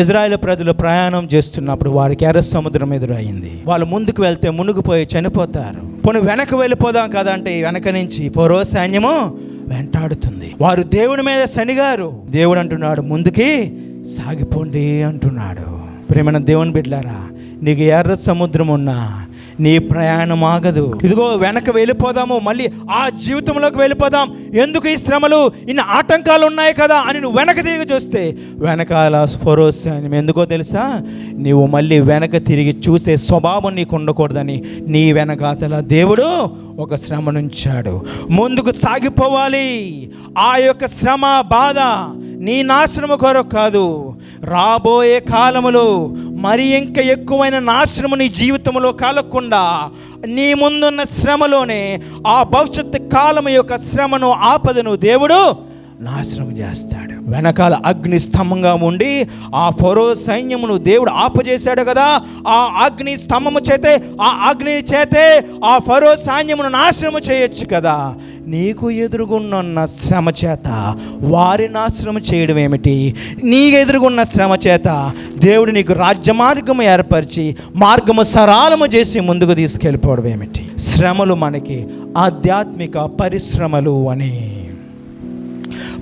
Israel ప్రజలు ప్రయాణం చేస్తున్నప్పుడు వారికి ఎర్ర సముద్రం ఎదురయ్యింది వాళ్ళు ముందుకు వెళ్తే మునిగిపోయి చనిపోతారు. పోనీ వెనక వెళ్ళిపోదాం కదా అంటే వెనక నుంచి ఫోరో సైన్యము వెంటాడుతుంది. వారు దేవుని మీద శనిగారు దేవుడు అంటున్నాడు ముందుకి సాగిపోండి అంటున్నాడు. ప్రేమన దేవుని బిడ్డారా నీకు ఎర్ర సముద్రం ఉన్నా నీ ప్రయాణం ఆగదు ఇదిగో వెనక వెళ్ళిపోదాము మళ్ళీ ఆ జీవితంలోకి వెళ్ళిపోదాం. ఎందుకు ఈ శ్రమలు? ఇన్ని ఆటంకాలు ఉన్నాయి కదా అని నువ్వు వెనక తిరిగి చూస్తే వెనకాల స్ఫరోస్ అని ఎందుకో తెలుసా? నీవు మళ్ళీ వెనక తిరిగి చూసే స్వభావం నీకు ఉండకూడదని. నీ వెనకాతల దేవుడు ఒక శ్రమ నుంచాడు ముందుకు సాగిపోవాలి. ఆ యొక్క శ్రమ బాధ నీ నాశనము కొరకు కాదు. రాబోయే కాలములో మరి ఇంకా ఎక్కువైన నాశనము నీ జీవితంలో కలగకుండా నీ ముందున్న శ్రమలోనే ఆ భవిష్యత్తు కాలము యొక్క శ్రమను ఆపదను దేవుడు నాశనం చేస్తాడు. వెనకాల అగ్ని స్తంభంగా ఉండి ఆ ఫరో సైన్యమును దేవుడు ఆపజేశాడు కదా. ఆ అగ్ని స్తంభము చేతే ఆ అగ్ని చేతే ఆ ఫరో సైన్యమును నాశనము చేయొచ్చు కదా. నీకు ఎదురుగున్న శ్రమ చేత వారి నాశనం చేయడం ఏమిటి? నీ ఎదురుగున్న శ్రమ చేత దేవుడు నీకు రాజ్య మార్గము ఏర్పరిచి మార్గము సరాలము చేసి ముందుకు తీసుకెళ్ళిపోవడం ఏమిటి? శ్రమలు మనకి ఆధ్యాత్మిక పరిశ్రమలు అని.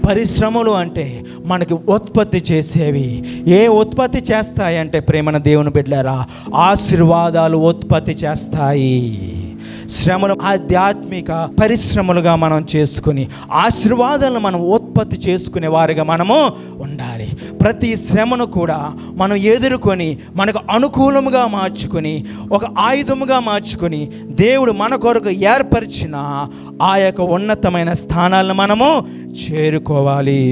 పరిశ్రమలు అంటే మనకి ఉత్పత్తి చేసేవి. ఏ ఉత్పత్తి చేస్తాయంటే ప్రేమన దేవుని బిడ్డారా ఆశీర్వాదాలు ఉత్పత్తి చేస్తాయి. శ్రమను ఆధ్యాత్మిక పరిశ్రమలుగా మనం చేసుకుని ఆశీర్వాదాలను మనం ఉత్పత్తి చేసుకునే వారిగా మనము ఉండాలి. ప్రతి శ్రమను కూడా మనం ఎదుర్కొని మనకు అనుకూలముగా మార్చుకొని ఒక ఆయుధముగా మార్చుకొని దేవుడు మన కొరకు ఏర్పరిచిన ఆ యొక్క ఉన్నతమైన స్థానాలను మనము చేరుకోవాలి.